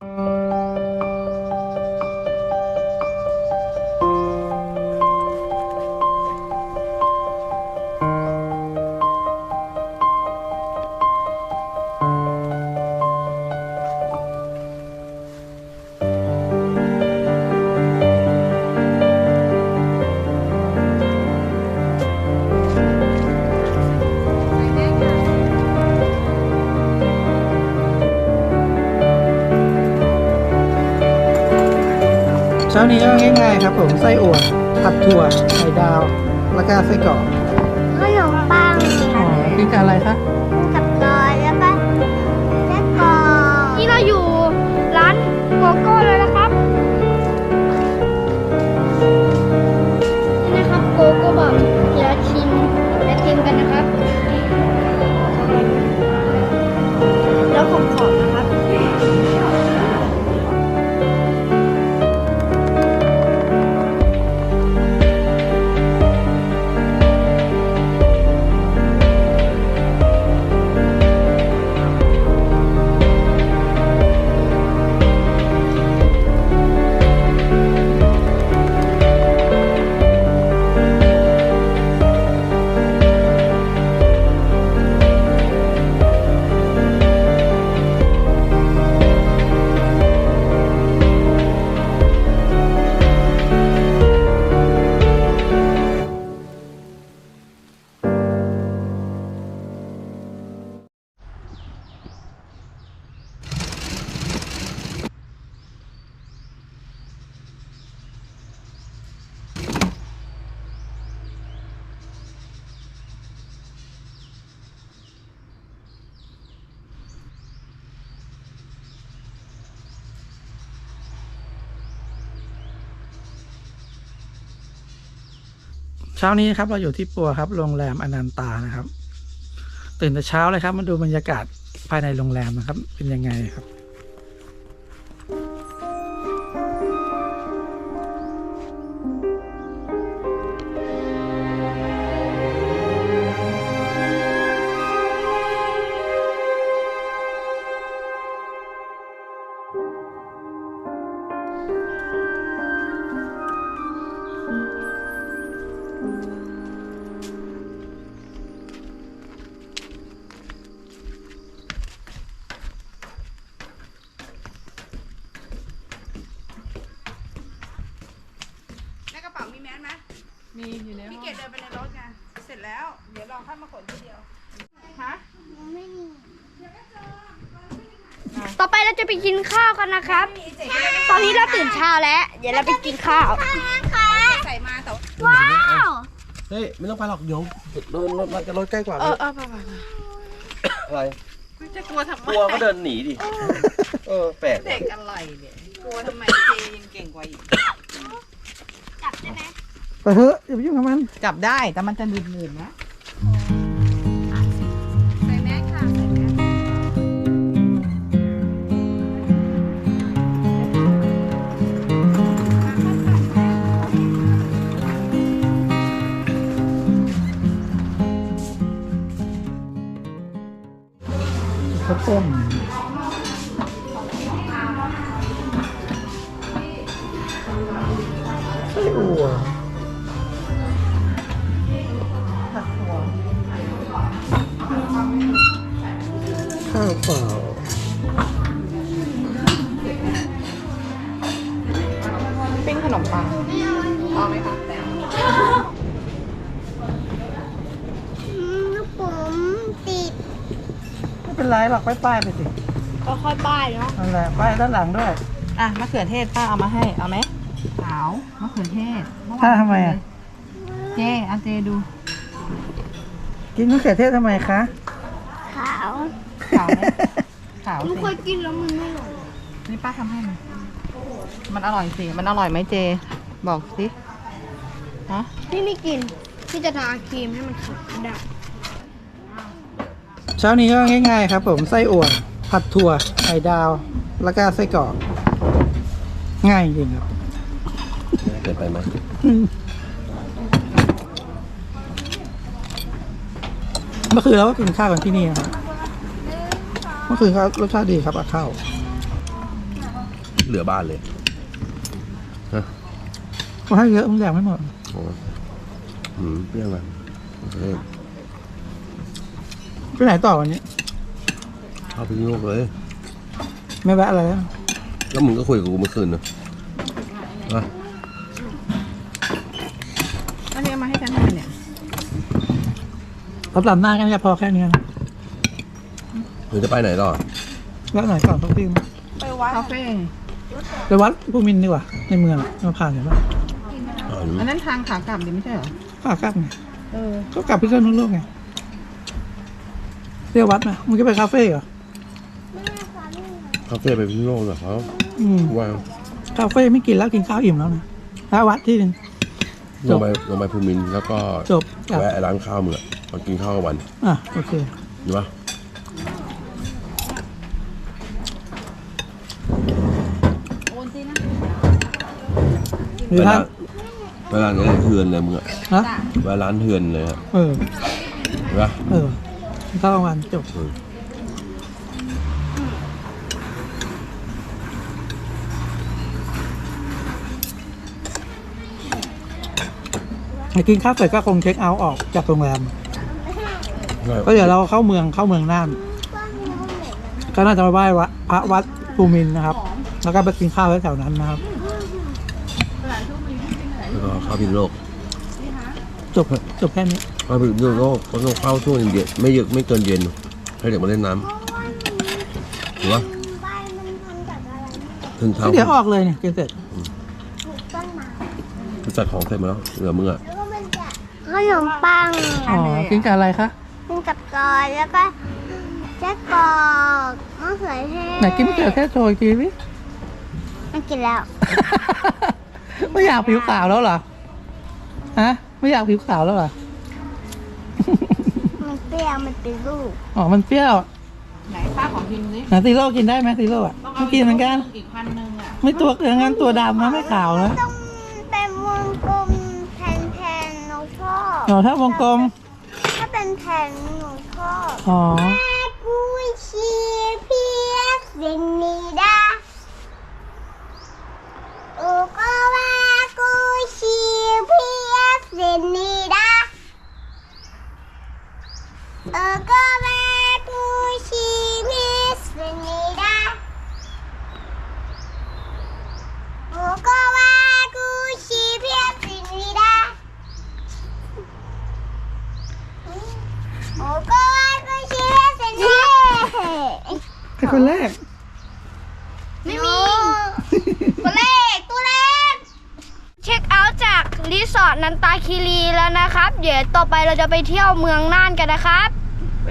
เช้ นี้ก็ง่ายๆครับผมไส้อั่วผัดถั่วไข่ดาว แล้วก็ไส้กรอกขนมปังอ๋อกินกับอะไรคะกั เช้านี้ครับเราอยู่ที่ปัวครับโรงแรมอนันตานะครับ ตื่นแต่เช้าเลยครับมาดูบรรยากาศภายในโรงแรมนะครับ เป็นยังไงครับ ต่อไปเราจะไปกินข้าวกันนะครับ ตอนนี้เราตื่นเช้าแล้ว เดี๋ยวเราไปกินข้าว ใส่มาแต่ว่าว้าวเฮ้ยไม่ต้องไปหรอกเดี๋ยวรถรถมันจะรถใกล้กว่าเออเออไปไปไปอะไรจะกลัวทำไมกลัวก็เดินหนีดิเออแปลกเด็กอะไรเนี่ยกลัวทำไมเจยังเก่งกว่าอีกจับได้ไหมไปเถอะอย่าไปยุ่งกับมัน จับได้แต่มันจะหนืดๆนะ ข้ เป็นไรหรอกไปป้ายไปสิก็ค่อยป้ายเนาะนั่นแหละป้ายด้านหลังด้วย อะมะเขือเทศป้าเอามาให้เอาไหมขาวมะเขือเทศเอวถ้าทำไมอะ เจเอาเจดูกินมะเขือเทศทำไมคะ ขาวขาวไหมขาวลูกสิเคยกินแล้วมันไม่อร่อยนี่ป้าทำให้มันมันอร่อยสิมันอร่อยไหมเจ บอกสิฮะพี่ไม่กินพี่จะทาครีมให้มันขาวได้ เช้านี้ก็ง่ายๆครับผมไส้อั่วผัดถั่วไข่ดาว แล้วก็ไส้กรอกง่ายจริงครับ เกินไปไหมเมื่อคืนเราก็กินข้าวกันที่นี่ครับเมื่อคืนเขารสชาติดีครับเอาข้าวเหลือบ้านเลยเขาให้เยอะมันแดกไม่หมดโอ้หืมเปรี้ยวเลยโอเค ไปไหนต่อวันนี้ เข้าไปที่โลกเลย ไม่แวะอะไรแล้วแล้วมึงก็คุยกับกูเมื่อคืนนะอะอันนี้เอามาให้ฉันทำไมเนี่ยรับหลับหน้ากันจะพอแค่นี้นะมึงจะไปไหนต่อแวะหน่อยก่อนสักทีไปวัดคาเฟ่ไปวัดภูมินทร์ดีกว่า ในเมืองอะมาผ่านเห็นปะอ๋ออันนั้นทางขากลับดิไม่ใช่เหรอขากลับไงเออ ก็กลับพิษณุโลกไง เที่ยววัดนะมึงจะไปคาเฟ่เหรอคาเฟ่ไปพิษณุโลกเหรอเขาอืมว่าคาเฟ่ไม่กินแล้วกินข้าวอิ่มแล้วนะแล้ววัดที่หนึ่งจลบงไปลงไปภูมินทร์แล้วก็จบกลับแวะร้านข้าวมึงอะมากินข้าวกลางวันอะโอเคดีปะหรือไปถ้าร้านไปร้านนี้เทือนเลยมึงอะฮะไปร้านเทือนเลยอะเออ เห็นปะเออกิน ข้าวกลางวันจบอืมไปกินข้าวเสร็จก็คงเช็คเอาท์ออกจากโรงแรม ก็เดี๋ยวเราเข้าเมืองเข้าเมืองน่าน ก็น่าจะไปไหว้วัดพระวัดภูมินทร์นะครับ แล้วก็ไปกินข้าวแถวๆนั้นนะครับ แล้วก็เข้าพิษณุโลก จบจบแค่นี้ เข้าพิษณุโลกก็ต้องเข้าช่วงเย็นๆไม่เยอะไม่เกินเย็นให้เด็กมาเล่นน้ำถูกปะถึงก็เท้าเดี๋ยวออกเลยเนี่ยกินเสร็จกูจัดของเสร็จมาแล้วเหลือมึงอะขนมปังอ๋อกินกับอะไรคะกินกับกอยแล้วก็แจ๊กกรอกมะเขือเทศไหนกินไม่เจอแค่โชยกินวิไม่กินแล้ว ไม่อยากผิวขาวแล้วเหรอฮะไม่อยากผิวขาวแล้วเหรอ มันเปรี้ยวมันเป็นลูกอ๋อ มันเปรี้ยวไหนป้าของพิมพ์สิไหนซีโร่กินได้ไหมซีโร่อะไม่กินเหมือนกัน อีกพันหนึ่งอะไม่ตัวอย่างนั้นตัวดำนะไม่ขาวนะต้องเป็นวงกลมแผ่นๆหนูชอบอ๋อถ้าวงกลม ถ้าเป็นแผ่นหนูชอบอ๋อ แม่กูชีเพียกสิงนี้ดาโอ้ก็ว่ากูชีเพียกสิงนี้ดาโอ้ก็ว่ากูชีเพียกสิงนี้ ดาโอ้ก็ว่ากูชีเพียกสิงนี้ดาโอ้ก็ว่าก็เชื่อสินี่ใครคนแรก ไม่มีตัวเลขตัวเลขเช็คเอาท์จากรีสอร์ทนันตาคีรีแล้วนะครับ เดี๋ยวต่อไปเราจะไปเที่ยวเมืองน่านกันนะครับ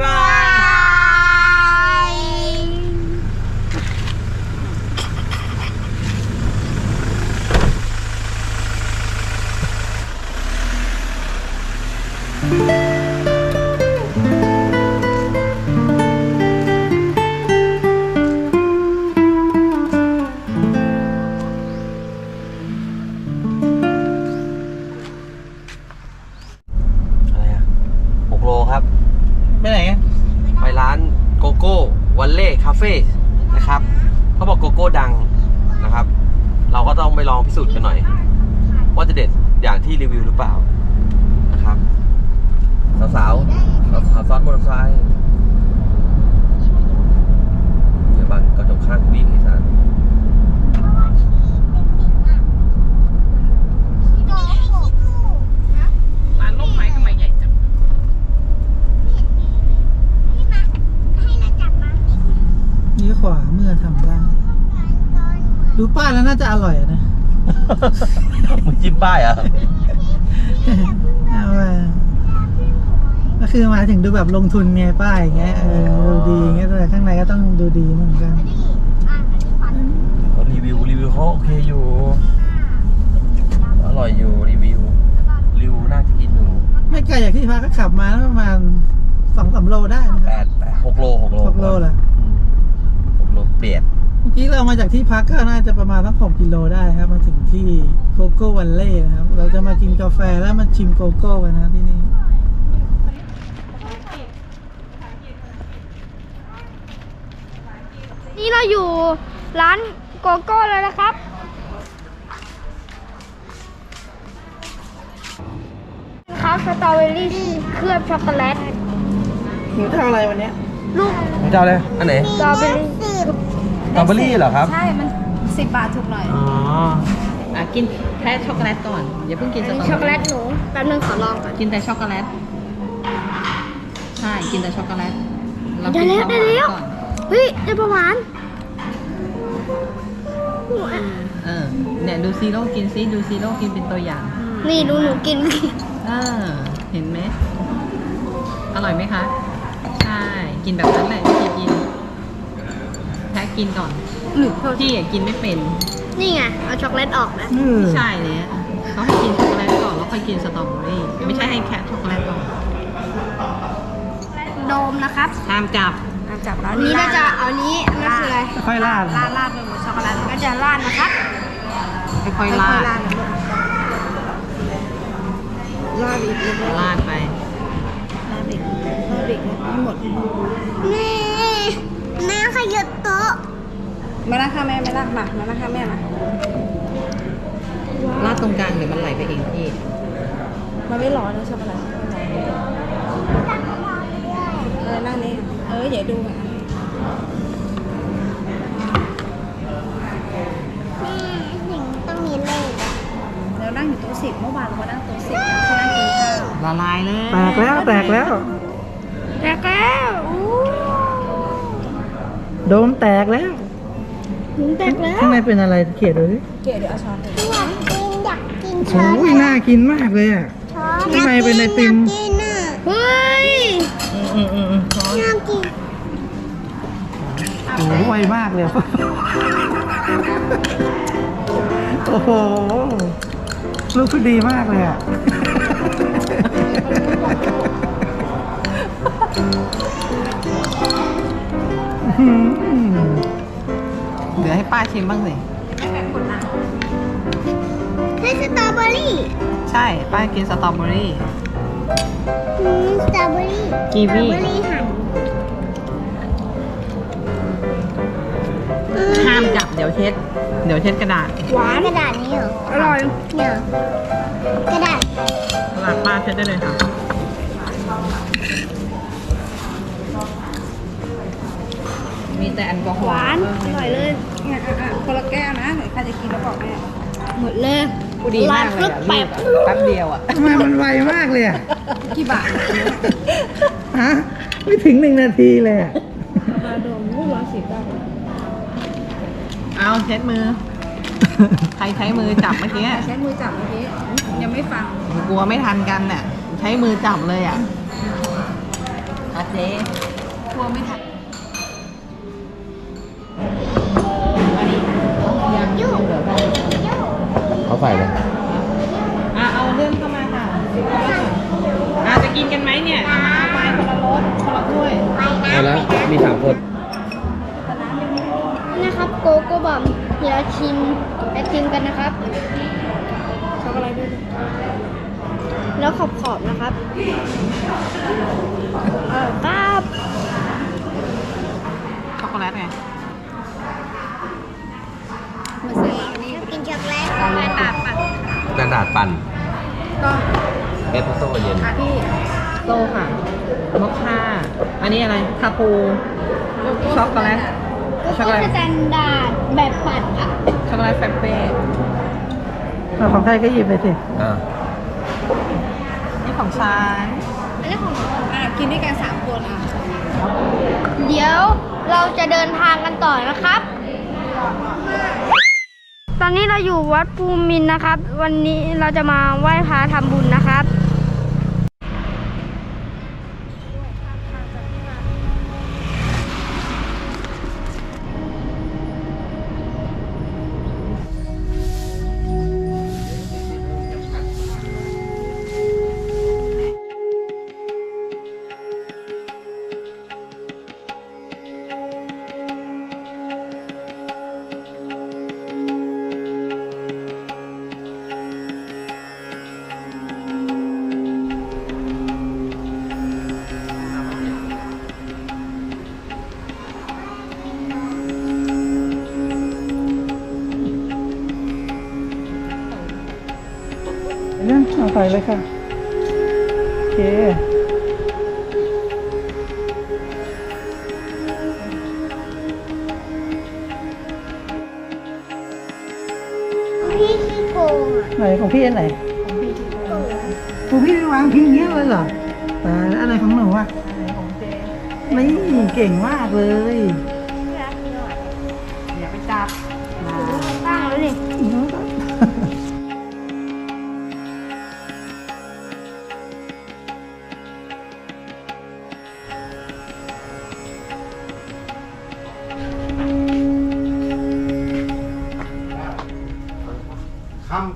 บ๊าย แล้วน่าจะอร่อยอะนะมึงจิ้มป้ายเหรอะเอามาก็คือมาถึงดูแบบลงทุนไงป้ายอย่างเงี้ยเออดูดีอย่างเงี้ยแต่ข้างในก็ต้องดูดีเหมือนกันเขารีวิวรีวิวเขาโอเคอยู่ อร่อยอยู่รีวิวรีวิวน่าจะกินอยู่ไม่ไกลจากที่พักก็ขับมาแล้วประมาณสองสามโลได้นะคแปรับดแปดหกโลหกโลหกโลเหรออืมหกโลเปลี่ยนเมื่อ กี้เรามาจากที่พักก็น่าจะประมาณสักหกกิโลได้ครับ มาถึงที่โกโก้วันเล่นะครับ เราจะมากินกาแฟแล้วมาชิมโกโก้กันนะครับที่นี่นี่เราอยู่ร้านโกโก้แล้วนะครับ ครับสตรอเบอรี่เคลือบช็อกโกแลตหนูจะเอาอะไรวันเนี้ยลูกหนูจะเอาเลย อันไหน สตรอเบอรี่ สตรอเบอรี่เหรอครับ ใช่ มันสิบบาทถูกหน่อยอ๋อ อะกินแค่ช็อกโกแลตก่อนอย่าเพิ่งกินสตรอเบอรี่ช็อกโกแลตหนูแป๊บนึงขอลองก่อน กินแต่ช็อกโกแลตใช่กินแต่ช็อกโกแลตเราได้กินแล้วช็อกโกได้แลแล้ตวก่อนเฮ้ยได้ประหวานเออเนี่ยดูซีโร่กินซิดูซีโร่กินเป็นตัวอย่างนี่ดูหนูกินเออเห็นไหมอร่อยไหมคะใช่กินแบบนั้นแหละที่ กินแพ้กินก่อนพี่อะกินไม่เป็น นี่ไง เอาช็อกโกแลตออกนะอืมไม่ใช่เลยอะเขาให้กินช็อกโกแลตก่อนแล้วค่อยกินสตรอเบอรี่ไม่ใช่ให้แค่ช็อกโกแลตก่อนโดมนะครับห้ามจับจับแล้วอันนี้ก็จะเอานี้อันนั่นคืออะไรค่อยราดราดราดไปหมดช็อกโกแลตก็จะราดนะครับค่อยๆลาดราดนะลูกราดอีกเลยลาดไปราดอีกราดอีกให้หมด นี่แม่ ขยับโต๊ะมานั่งข้างแม่ไม่นั่งมามานั่งข้างแม่มาลาดตรงกลางเดี๋ยวมันไหลไปเองพี่ มันไม่ร้อนนะช็อกโกแลตไม่ร้อนเออนั่งนี่เออเดี๋ยวดูอะต้องมีเลขแล้วนั่งอยู่โต๊ะสิบเมื่อวานเราก็นั่งโต๊ะสิบที่นั่งกินข้าวละลายเลย แตกแล้วแตกแล้ว แตกแล้วอู้ โดมแตกแล้วหนูแตกแล้วข้างในเป็นอะไรเขียนดูดิเก๋เดี๋ยวเอาช้อนให้อยากกินอยากกินโอ้ยน่ากินมากเลยอะข้างในเป็นไอติมกินอะเฮ้ยอืมอืมอืมอืมน่ากินโอ้โหไวมากเลยโอ้โหลูกคือดีมากเลยอะ เดี๋ยวให้ป้าชิมบ้างสิให้สตรอเบอรี่ใช่ ป้ากินสตรอเบอรี่อืมสตรอเบอรี่กีวีสตรอเบอรี่หั่นห้ามจับเดี๋ยวเช็ด เดี๋ยวเช็ดกระดาษหวานกระดาษนี้เหรออร่อยเนี่ยกระดาษ กระดาษป้าเช็ดได้เลยค่ะ แต่แอลกอฮอล์หวานอร่อยเลยเนี่ยอะอะคนละแก้วนะเดี๋ยวใครจะกินแล้วบอกแม่ หมดเลยกูดีมากเลยอะแบรีบบอะแป๊บเดียวอะ ทำไมมันไวมากเลยอะกี่บาทฮะไม่ถึงหนึ่งนาทีเลยอะมาดมลูกร้อยสิบบาทเอาเช็ดมือ ใครใช้มือจับเมื่อกี้ ใช้มือจับเมื่อกี้ยังไม่ฟัง กลัวไม่ทันกันน่ะ ใช้มือจับเลยอะอาเจ๊กลัวไม่ทัน เขาใส่เลยอะเอาเรื่องเข้ามาค่ะอะจะกินกันไหมเนี่ยเอามาเอาไปคนละรสคนละถ้วยเอาแล้วมีสามคนนะครับโกโก้บอมเดี๋ยวชิมไอติมกันนะครับช็อกโกแลตด้วยแล้วขอบๆนะครับเออครับ คาปู ช็อกโกแลต ก็ช็อกโกแลตสแตนดาร์ดแบบปัดอะช็อกโกแลตแฟรเป้เอาของใครก็หยิบไปสิ อ่านี่ของฉันอันนี้ของอะกินด้วยกันสามคนอะ เดี๋ยวเราจะเดินทางกันต่อนะครับ ตอนนี้เราอยู่วัดภูมินทร์นะครับ วันนี้เราจะมาไหว้พระทำบุญนะครับ ใส่เลยค่ะ โอเค พี่ขี้โกงอะไหนของพี่อันไหน ของพี่วางทิ้งเยอะเลยเหรอตายแล้วอะไรของหนูอะนี่เก่งมากเลย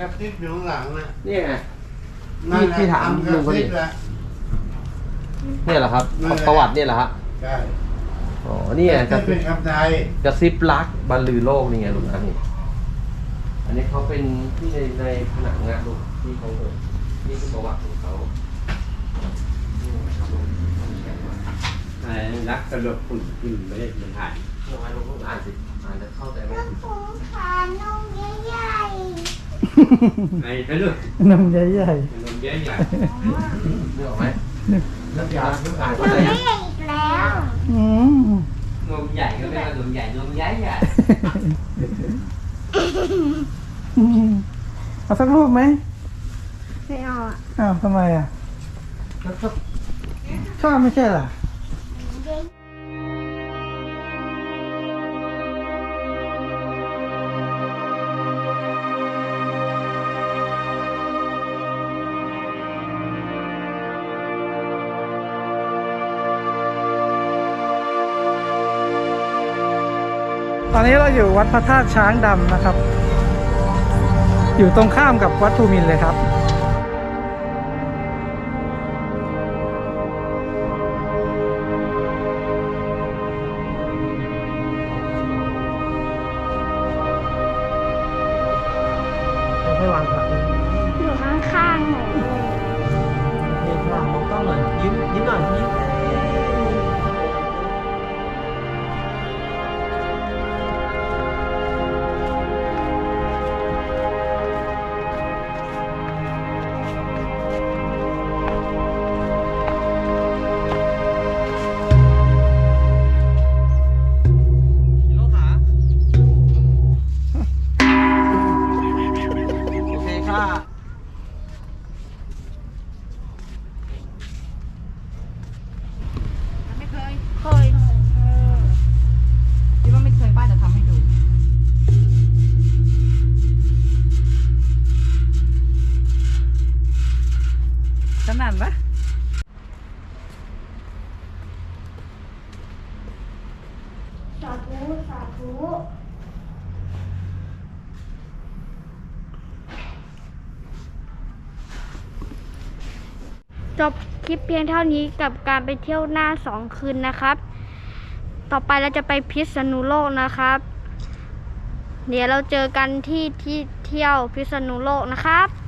กระซิบอยู่ข้างหลังนะนี่ไง นั่นแหละพี่ถามคำกลุระงเขาดิซิบแหละ เนี่ยเหรอครับ นั่นแหละ ประวัติเนี่ยเหรอฮะใช่อ๋อนี่ไงกกระระซิซิบบเป็นคำไทย กระซิบรักบรรลือโลกนี่ไงลุงนะนี่อันนี้เขาเป็นที่ในในผนังงานลูกที่เขาเออนี่คือประวัติของเขานี่นะครับลุงเขียนไว้รักสลบคุณคุณไม่ได้มันถ่ายเขียนไว้ลุงลุงอ่านสิอ่านแล้วเข้าใจไหม ผมขานมใหญ่ ไอ้ไปลูกนมใหญ่นมเยอะใหญ่นึกออกไหมแล้วอ่านอ่านๆเข้าใจไม่ยังใหญ่อีกแล้วๆอืมนมใหญ่ก็เรียกว่านมใหญ่นมใหญ่ใหญ่อืมเอาสักรูปไหมไม่เอาอะอ้าวทำไมอะแล้วก็ชอบไม่ใช่เหรอ อนนี้เราอยู่วัดพระธาตุช้างดำนะครับ อยู่ตรงข้ามกับวัดภูมินทร์เลยครับให้วางผักเลยอยู่ข้างๆหนู จบคลิปเพียงเท่านี้กับการไปเที่ยวหน้าสองคืนนะครับ ต่อไปเราจะไปพิษณุโลกนะครับ เดี๋ยวเราเจอกันที่ที่เที่ยวพิษณุโลกนะครับ